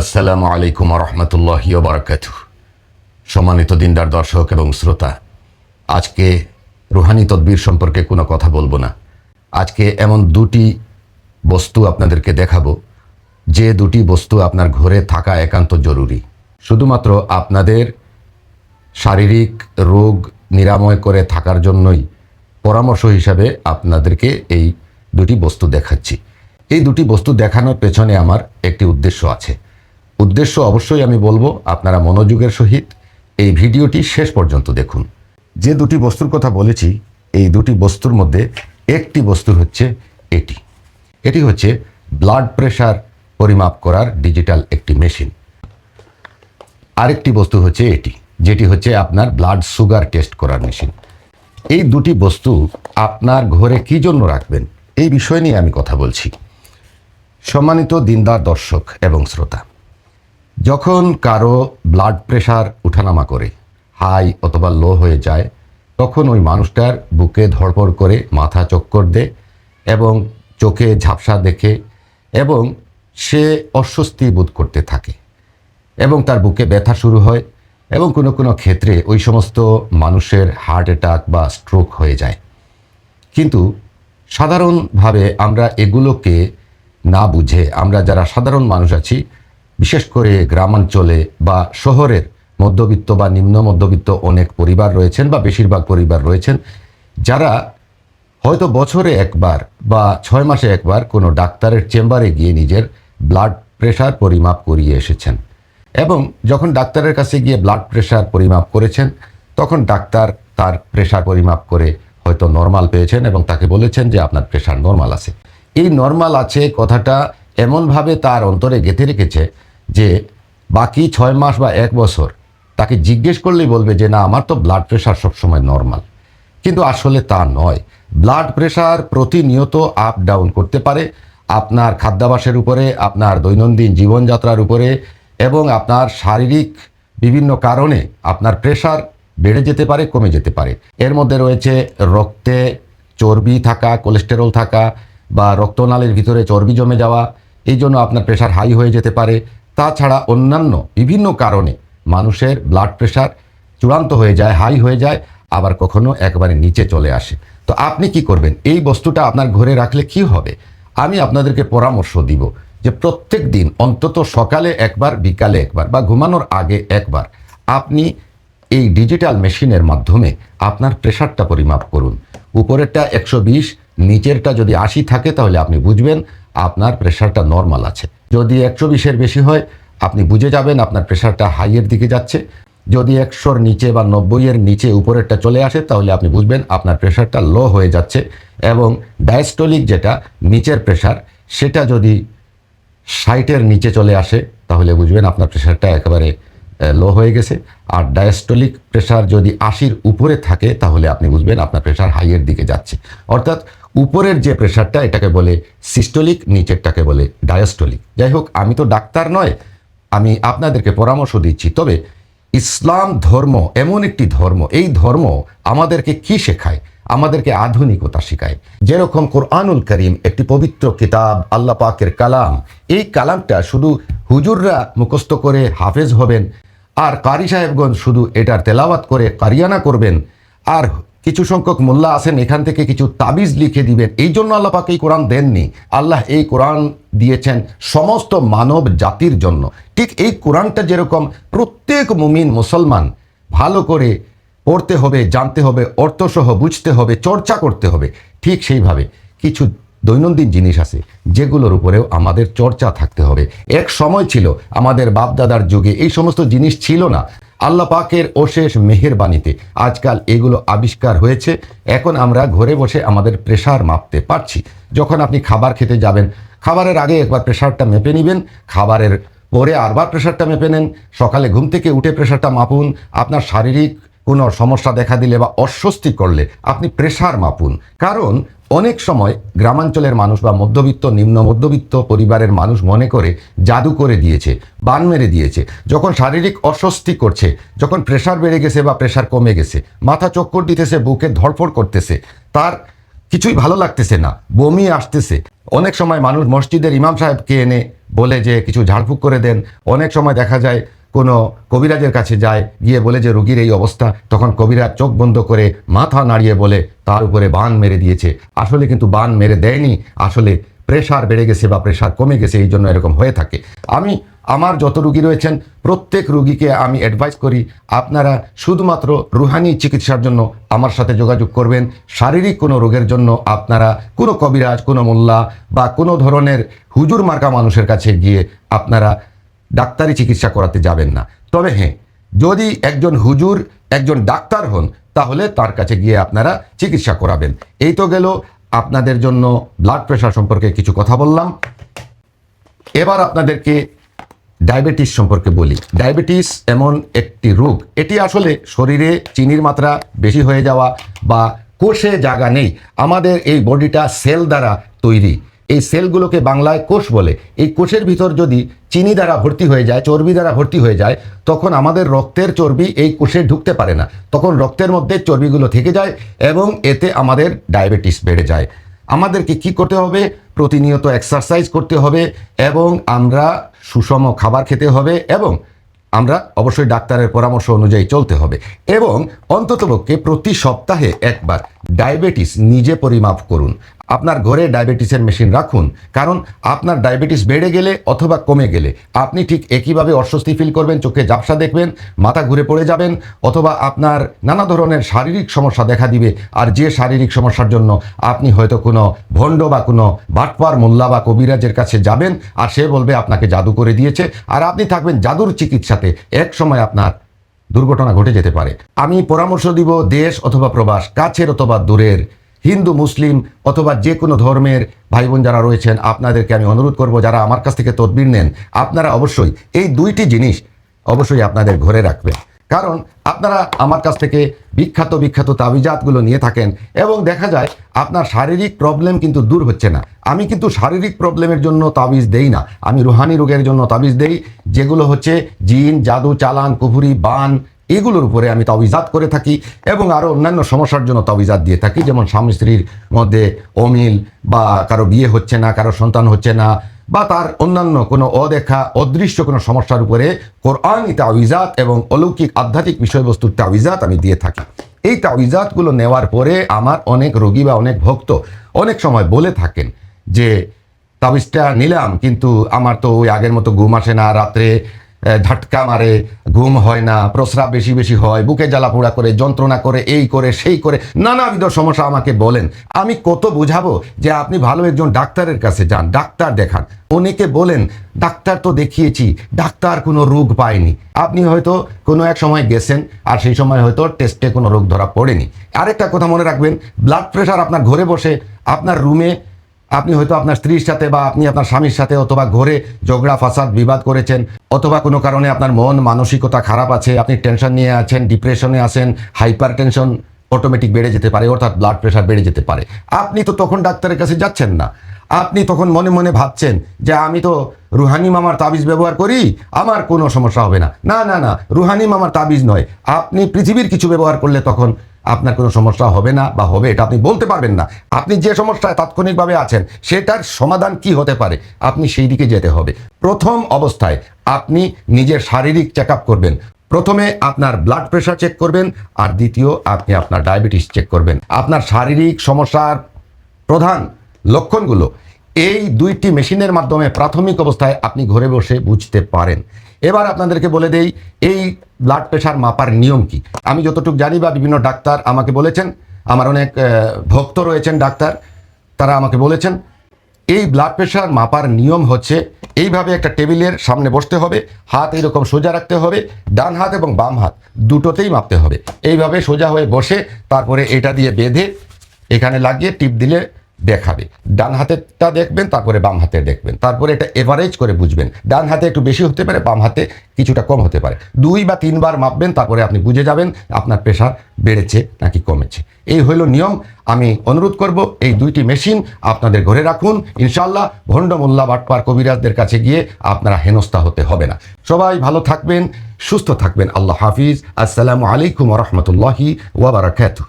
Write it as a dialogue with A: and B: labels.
A: আসসালামু আলাইকুম রহমতুল্লাহ বারাকাত সম্মানিত দিনদার দর্শক এবং শ্রোতা, আজকে রুহানি তদবির সম্পর্কে কোনো কথা বলব না। আজকে এমন দুটি বস্তু আপনাদেরকে দেখাবো, যে দুটি বস্তু আপনার ঘরে থাকা একান্ত জরুরি। শুধুমাত্র আপনাদের শারীরিক রোগ নিরাময় করে থাকার জন্যই পরামর্শ হিসাবে আপনাদেরকে এই দুটি বস্তু দেখাচ্ছি। এই দুটি বস্তু দেখানোর পেছনে আমার একটি উদ্দেশ্য আছে। উদ্দেশ্য অবশ্যই আমি বলব, আপনারা মনোযোগের সহিত এই ভিডিওটি শেষ পর্যন্ত দেখুন। যে দুটি বস্তুর কথা বলেছি, এই দুটি বস্তুর মধ্যে একটি বস্তু হচ্ছে এটি। এটি হচ্ছে ব্লাড প্রেশার পরিমাপ করার ডিজিটাল একটি মেশিন আরেকটি বস্তু হচ্ছে এটি, যেটি হচ্ছে আপনার ব্লাড সুগার টেস্ট করার মেশিন এই দুটি বস্তু আপনার ঘরে কি জন্য রাখবেন, এই বিষয় নিয়ে আমি কথা বলছি। সম্মানিত দিনদার দর্শক এবং শ্রোতা যখন কারও ব্লাড প্রেশার উঠানামা করে হাই অথবা লো হয়ে যায়, তখন ওই মানুষটার বুকে ধড়পড় করে মাথা চক্কর দেয় এবং চোখে ঝাপসা দেখে এবং সে অস্বস্তি বোধ করতে থাকে এবং তার বুকে ব্যথা শুরু হয় এবং কোনো কোনো ক্ষেত্রে ওই সমস্ত মানুষের হার্ট অ্যাটাক বা স্ট্রোক হয়ে যায়। কিন্তু সাধারণভাবে আমরা এগুলোকে না বুঝে আমরা যারা সাধারণ মানুষ আছি বিশেষ করে গ্রামাঞ্চলে বা শহরের মধ্যবিত্ত বা নিম্ন মধ্যবিত্ত অনেক পরিবার রয়েছেন বা বেশিরভাগ পরিবার রয়েছেন, যারা হয়তো বছরে একবার বা ছয় মাসে একবার কোনো ডাক্তারের চেম্বারে গিয়ে নিজের ব্লাড প্রেশার পরিমাপ করিয়ে এসেছেন। এবং যখন ডাক্তারের কাছে গিয়ে ব্লাড প্রেশার পরিমাপ করেছেন, তখন ডাক্তার তার প্রেশার পরিমাপ করে হয়তো নর্মাল পেয়েছেন এবং তাকে বলেছেন যে আপনার প্রেশার নর্মাল আছে। এই নর্মাল আছে কথাটা এমনভাবে তার অন্তরে গেঁথে রেখেছে যে বাকি ছয় মাস বা এক বছর তাকে জিজ্ঞেস করলেই বলবে যে, না, আমার তো ব্লাড প্রেশার সবসময় নর্মাল কিন্তু আসলে তা নয়। ব্লাড প্রেশার প্রতিনিয়ত আপ ডাউন করতে পারে। আপনার খাদ্যাভাসের উপরে, আপনার দৈনন্দিন জীবনযাত্রার উপরে এবং আপনার শারীরিক বিভিন্ন কারণে আপনার প্রেশার বেড়ে যেতে পারে, কমে যেতে পারে। এর মধ্যে রয়েছে রক্তে চর্বি থাকা কোলেস্টেরল থাকা বা রক্তনালীর ভিতরে চর্বি জমে যাওয়া। এই জন্য আপনার প্রেশার হাই হয়ে যেতে পারে। তাছাড়া অন্যান্য বিভিন্ন কারণে মানুষের ব্লাড প্রেশার চূড়ান্ত হয়ে যায় হাই হয়ে যায়, আবার কখনো একবারে নিচে চলে আসে। তো আপনি কি করবেন? এই বস্তুটা আপনার ঘরে রাখলে কি হবে? আমি আপনাদেরকে পরামর্শ দিব যে প্রত্যেক দিন, অন্তত সকালে একবার, বিকালে একবার বা ঘুমানোর আগে একবার আপনি এই ডিজিটাল মেশিনের মাধ্যমে আপনার প্রেশারটা পরিমাপ করুন। উপরেরটা একশো বিশ, নিচেরটা যদি আশি থাকে তাহলে আপনি বুঝবেন আপনার প্রেশারটা নর্মাল আছে। যদি একশো বিশের বেশি হয়, আপনি বুঝে যাবেন আপনার প্রেশারটা হাইয়ের দিকে যাচ্ছে। যদি একশোর নিচে বা নব্বইয়ের নিচে উপরেরটা চলে আসে, তাহলে আপনি বুঝবেন আপনার প্রেশারটা লো হয়ে যাচ্ছে এবং ডায়াস্টোলিক যেটা, নিচের প্রেশার সেটা যদি ষাটের নিচে চলে আসে, তাহলে বুঝবেন আপনার প্রেশারটা একেবারে লো হয়ে গেছে। আর ডায়াস্টোলিক প্রেশার যদি আশির উপরে থাকে, তাহলে আপনি বুঝবেন আপনার প্রেশার হাইয়ের দিকে যাচ্ছে। অর্থাৎ উপরের যে প্রেশারটা এটাকে বলে সিস্টোলিক নিচেরটাকে বলে ডায়াস্টোলিক যাই হোক, আমি তো ডাক্তার নয়, আমি আপনাদেরকে পরামর্শ দিচ্ছি। তবে ইসলাম ধর্ম, এমন একটি ধর্ম, এই ধর্ম আমাদেরকে কি শেখায়? আমাদেরকে আধুনিকতা শেখায়। যেরকম কোরআনুল করিম একটি পবিত্র কিতাব, আল্লাহ পাকের কালাম, এই কালামটা শুধু হুজুররা মুখস্থ করে হাফেজ হবেন আর কারি সাহেবগঞ্জ শুধু এটার তেলাওয়াত করে কারিয়ানা করবেন। আর কিছু সংখ্যক মোল্লা আছেন, এখান থেকে কিছু তাবিজ লিখে দিবেন। এই জন্য আল্লাহ পাক এই কোরআন দেননি। আল্লাহ এই কোরআন দিয়েছেন সমস্ত মানব জাতির জন্য। ঠিক এই কোরআনটা যেরকম প্রত্যেক মুমিন মুসলমান ভালো করে পড়তে হবে, জানতে হবে, অর্থসহ বুঝতে হবে, চর্চা করতে হবে, ঠিক সেইভাবে। কিছু দৈনন্দিন জিনিস আছে, যেগুলোর উপরেও আমাদের চর্চা থাকতে হবে। এক সময় ছিল আমাদের বাপদাদার যুগে এই সমস্ত জিনিস ছিল না। আল্লাহ পাকের অশেষ মেহেরবাণীতে আজকাল এগুলো আবিষ্কার হয়েছে। এখন আমরা ঘরে বসে আমাদের প্রেশার মাপতে পারছি। যখন আপনি খাবার খেতে যাবেন, খাবারের আগে একবার প্রেশারটা মেপে নেবেন, খাবারের পরে আরবার প্রেশারটা মেপে নেন, সকালে ঘুম থেকে উঠে প্রেশারটা মাপুন, আপনার শারীরিক কোনো সমস্যা দেখা দিলে বা অস্বস্তি করলে আপনি প্রেশার মাপুন। কারণ অনেক সময় গ্রামাঞ্চলের মানুষ বা মধ্যবিত্ত, নিম্ন মধ্যবিত্ত পরিবারের মানুষ মনে করে জাদু করে দিয়েছে, বান মেরে দিয়েছে। যখন শারীরিক অস্বস্তি করছে, যখন প্রেশার বেড়ে গেছে বা প্রেশার কমে গেছে, মাথা চক্কর দিতেছে, বুকে ধরফড় করতেছে, তার কিছুই ভালো লাগতেছে না, বমি আসতেছে। অনেক সময় মানুষ মসজিদের ইমাম সাহেবকে এনে বলে যে, কিছু ঝাড়ফুঁক করে দেন। অনেক সময় দেখা যায় কোনো কবিরাজের কাছে যায়, গিয়ে বলে যে, রোগীর এই অবস্থা। তখন কবিরাজ চোখ বন্ধ করে মাথা নাড়িয়ে বলে, তার উপরে বান মেরে দিয়েছে। আসলে কিন্তু বান মেরে দেয়নি। আসলে প্রেশার বেড়ে গেছে বা প্রেশার কমে গেছে, এই জন্য এরকম হয়ে থাকে। আমি, আমার যত রুগী রয়েছেন, প্রত্যেক রুগীকে আমি অ্যাডভাইস করি, আপনারা শুধুমাত্র রুহানি চিকিৎসার জন্য আমার সাথে যোগাযোগ করবেন। শারীরিক কোনো রোগের জন্য আপনারা কোনো কবিরাজ, কোনো মোল্লা বা কোনো ধরনের হুজুর মার্কা মানুষের কাছে গিয়ে আপনারা ডাক্তারি চিকিৎসা করাতে যাবেন না। তবে হ্যাঁ যদি একজন হুজুর, একজন ডাক্তার হন, তাহলে তার কাছে গিয়ে আপনারা চিকিৎসা করাবেন। এই তো গেল আপনাদের জন্য ব্লাড প্রেশার সম্পর্কে কিছু কথা বললাম। এবার আপনাদেরকে ডায়াবেটিস সম্পর্কে বলি। ডায়াবেটিস এমন একটি রোগ, এটি আসলে শরীরে চিনির মাত্রা বেশি হয়ে যাওয়া বা কোষে জায়গা নেই। আমাদের এই বডিটা সেল দ্বারা তৈরি। এই সেলগুলোকে বাংলায় কোষ বলে। এই কোষের ভিতর যদি চিনি দ্বারা ভর্তি হয়ে যায়, চর্বি দ্বারা ভর্তি হয়ে যায়, তখন আমাদের রক্তের চর্বি এই কোষে ঢুকতে পারে না। তখন রক্তের মধ্যে চর্বিগুলো থেকে যায় এবং এতে আমাদের ডায়াবেটিস বেড়ে যায়। আমাদেরকে কি করতে হবে? প্রতিনিয়ত এক্সারসাইজ করতে হবে এবং আমরা সুষম খাবার খেতে হবে এবং আমরা অবশ্যই ডাক্তারের পরামর্শ অনুযায়ী চলতে হবে এবং অন্ততপক্ষে প্রতি সপ্তাহে একবার ডায়াবেটিস নিজে পরিমাপ করুন। আপনার ঘরে ডায়াবেটিসের মেশিন রাখুন, কারণ আপনার ডায়াবেটিস বেড়ে গেলে অথবা কমে গেলে। আপনি ঠিক একইভাবে অস্বস্তি ফিল করবেন, চোখে ঝাপসা দেখবেন, মাথা ঘুরে পড়ে যাবেন, অথবা আপনার নানা ধরনের শারীরিক সমস্যা দেখা দিবে, আর যে শারীরিক সমস্যার জন্য আপনি হয়তো কোনো ভণ্ড বা কোনো বাটপার, মোল্লা বা কবিরাজের কাছে যাবেন, আর সে বলবে, আপনাকে জাদু করে দিয়েছে। আর আপনি থাকবেন জাদুর চিকিৎসাতে, এক সময় আপনার দুর্ঘটনা ঘটে যেতে পারে। আমি পরামর্শ দিব দেশ অথবা প্রবাস, কাছের অথবা দূরের হিন্দু, মুসলিম অথবা যে কোনো ধর্মের ভাই বোন যারা রয়েছেন, আপনাদেরকে আমি অনুরোধ করব, যারা আমার কাছ থেকে তদবির নেন, আপনারা অবশ্যই এই দুইটি জিনিস অবশ্যই আপনাদের ঘরে রাখবেন। কারণ আপনারা আমার কাছ থেকে বিখ্যাত বিখ্যাত তাবিজাতগুলো নিয়ে থাকেন এবং দেখা যায় আপনার শারীরিক প্রবলেম কিন্তু দূর হচ্ছে না। আমি কিন্তু শারীরিক প্রবলেমের জন্য তাবিজ দেই না। আমি রুহানি রোগের জন্য তাবিজ দেই, যেগুলো হচ্ছে জিন, জাদু, চালান কুফুরি বান এগুলোর উপরে আমি তাবিজাত করে থাকি এবং আরও অন্যান্য সমস্যার জন্য তাবিজাত দিয়ে থাকি। যেমন স্বামী স্ত্রীর মধ্যে অমিল বা কারও বিয়ে হচ্ছে না, কারও সন্তান হচ্ছে না বা তার অন্যান্য কোনো অদেখা, অদৃশ্য কোনো সমস্যার উপরে কোরআনই তাবিজাত এবং অলৌকিক আধ্যাত্মিক বিষয়বস্তুর তাবিজাত আমি দিয়ে থাকি। এই তাবিজাতগুলো নেওয়ার পরে আমার অনেক রোগী বা অনেক ভক্ত অনেক সময় বলে থাকেন যে, তাবিজটা নিলাম, কিন্তু আমার তো ওই আগের মতো ঘুম আসে না, রাত্রে ঝাটকা মারে, ঘুম হয় না, প্রস্রাব বেশি বেশি হয়, বুকে জ্বালা পোড়া করে, যন্ত্রণা করে, এই করে, সেই করে, নানাবিধ সমস্যা আমাকে বলেন। আমি কত বুঝাবো যে আপনি ভালো একজন ডাক্তারের কাছে যান, ডাক্তার দেখান। অনেকে বলেন, ডাক্তার তো দেখিয়েছি, ডাক্তার কোনো রোগ পায়নি। আপনি হয়তো কোনো এক সময় গেছেন, আর সেই সময় হয়তো টেস্টে কোনো রোগ ধরা পড়েনি। আরেকটা কথা মনে রাখবেন ব্লাড প্রেশার আপনার ঘরে বসে, আপনার রুমে আপনি হয়তো আপনার স্ত্রীর সাথে বা আপনি আপনার স্বামীর সাথে অথবা ঘরে ঝগড়া, ফাসাদ, বিবাদ করেছেন, অথবা কোনো কারণে আপনার মন, মানসিকতা খারাপ আছে, আপনি টেনশন নিয়ে আছেন ডিপ্রেশনে আছেন হাইপার টেনশন অটোমেটিক বেড়ে যেতে পারে, অর্থাৎ ব্লাড প্রেশার বেড়ে যেতে পারে। আপনি তো তখন ডাক্তারের কাছে যাচ্ছেন না। আপনি তখন মনে মনে ভাবছেন যে আমি তো রুহানি মামার তাবিজ ব্যবহার করি, আমার কোনো সমস্যা হবে না। না না না, রুহানি মামার তাবিজ নয়। আপনি পৃথিবীর কিছু ব্যবহার করলে তখন আপনার কোনো সমস্যা হবে না বা হবে এটা আপনি বলতে পারবেন না। আপনি যে সমস্যায় তাৎক্ষণিকভাবে আছেন, সেটার সমাধান কি হতে পারে? আপনি সেই দিকে যেতে হবে। প্রথম অবস্থায় আপনি নিজের শারীরিক চেক করবেন। প্রথমে আপনার ব্লাড প্রেশার চেক করবেন আর দ্বিতীয়, আপনি আপনার ডায়াবেটিস চেক করবেন। আপনার শারীরিক সমস্যার প্রধান লক্ষণগুলো এই দুইটি মেশিনের মাধ্যমে প্রাথমিক অবস্থায় আপনি ঘরে বসে বুঝতে পারেন। এবার আপনাদেরকে বলে দেই, এই ব্লাড প্রেশার মাপার নিয়ম কি? আমি যতটুকু জানি বা বিভিন্ন ডাক্তার আমাকে বলেছেন, আমার অনেক ভক্ত রয়েছেন ডাক্তার, তারা আমাকে বলেছেন, এই ব্লাড প্রেশার মাপার নিয়ম হচ্ছে, এইভাবে একটা টেবিলের সামনে বসতে হবে, হাত এইরকম সোজা রাখতে হবে, ডান হাত এবং বাম হাত দুটোতেই মাপতে হবে। এইভাবে সোজা হয়ে বসে তারপরে এটা দিয়ে বেঁধে এখানে লাগিয়ে টিপ দিলে দেখাবে। ডান হাতেরটা দেখবেন, তারপরে বাম হাতে দেখবেন। তারপরে এটা এভারেজ করে বুঝবেন। ডান হাতে একটু বেশি হতে পারে, বাম হাতে কিছুটা কম হতে পারে। দুই বা তিনবার মাপবেন, তারপরে আপনি বুঝে যাবেন আপনার প্রেশার বেড়েছে নাকি কমেছে। এই হলো নিয়ম। আমি অনুরোধ করব, এই দুইটি মেশিন আপনাদের ঘরে রাখুন। ইনশাল্লাহ ভণ্ড মোল্লা বাটপার কবিরাজদের কাছে গিয়ে আপনারা হেনস্থা হতে হবে না। সবাই ভালো থাকবেন, সুস্থ থাকবেন। আল্লাহ হাফিজ। আসসালামু আলাইকুম রহমতুল্লাহি ওয়াবারাকাতুহ